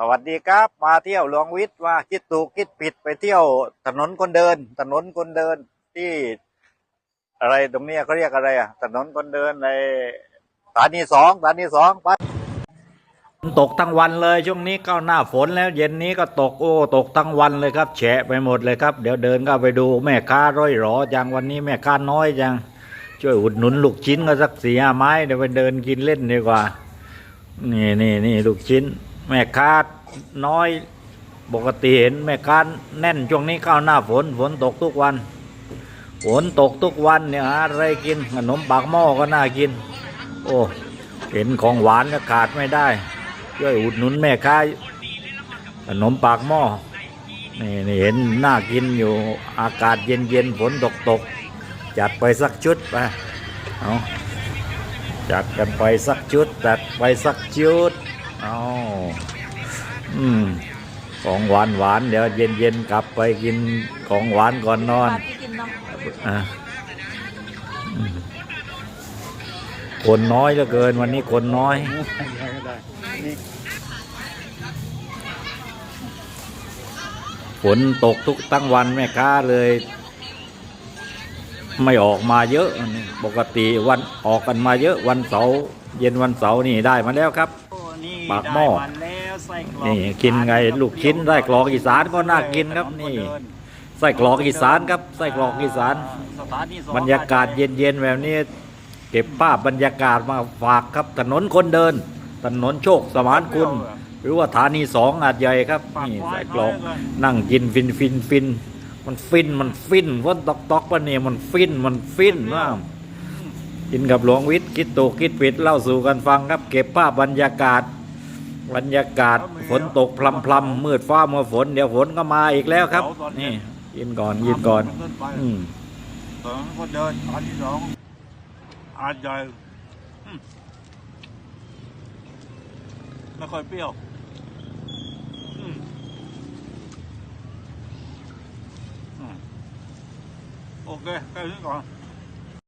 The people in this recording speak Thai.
สวัสดีครับมาเที่ยวหลวงวิทย์ว่าคิดถูกคิดผิดไปเที่ยวถนนคนเดิน ถนนคนเดินที่ อะไรตรงเนี้ยเขาเรียกอะไรอะถนนคนเดินในสถานีสองสถานีสองไปตกทั้งวันเลยช่วงนี้ก็หน้าฝนแล้วเย็นนี้ก็ตกโอ้ตกทั้งวันเลยครับแฉะไปหมดเลยครับ เดี๋ยวเดินก็ไปดูแม่ค้าร้อยหรอจังวันนี้แม่ค้าน้อยจังช่วยอุดหนุนลูกชิ้นก็สักสี่ห้าไม้เดี๋ยวไปเดินกินเล่นดีกว่า นี่นี่นี่ลูกชิ้น แม่ค้าน้อยปกติเห็นแม่ค้าแน่นช่วงนี้เข้าหน้าฝนฝนตกทุกวันฝนตกทุกวันเนี่ยหาอะไรกินขนมปากหม้อก็น่ากิน โอ้เห็นของหวานก็ขาดไม่ได้ช่วยอุดหนุนแม่ค้าขนมปากหม้อนี่นี่เห็นน่ากินอยู่อากาศเย็นเย็นๆฝนตกตกๆจัดไปสักชุดไปเอาจัดกันไปสักชุดจัดไปสักชุด เอาอืม ของหวานหวานๆเดี๋ยวเย็นเย็นๆกลับไปกินของหวานก่อนนอนปาที่กินเนาะอะอืมคนน้อยเหลือเกินวันนี้คนน้อยฝนตกทุกตั้งวันแม่ค้าเลย ไม่ออกมาเยอะ ปกติวันออกกันมาเยอะวันเสาร์เย็นวันเสาร์นี่ได้มาแล้วครับ ปากหม้อนี่กินไงลูกชิ้นไส้กรอกอีสานก็น่ากินครับนี่ไส้กรอกอีสานครับไส้กรอกอีสาน บรรยากาศเย็นๆแบบนี้ เก็บภาพบรรยากาศมาฝากครับ ถนนคนเดิน ถนนโชคสมานคุณ หรือว่าฐานีสองอาจใหญ่ครับนี่ไส้กรอกนั่งกินฟินฟินฟินมันฟินมันฟินวันตอกตอกปะเนี่ยมันฟินมันฟินมากกินกับหลวงวิทย์คิดถูกคิดผิดเล่าสู่กันฟังครับ เก็บภาพบรรยากาศ บรรยากาศฝนตกพลำพลำๆมืดฟ้ามัวฝน เดี๋ยวฝนก็มาอีกแล้วครับ นี่ยินก่อนยินก่อน อืมสองคนเดินอันที่สองอาจใหญ่ไม่ค่อยเปรี้ยวโอเคแค่นี้ก่อน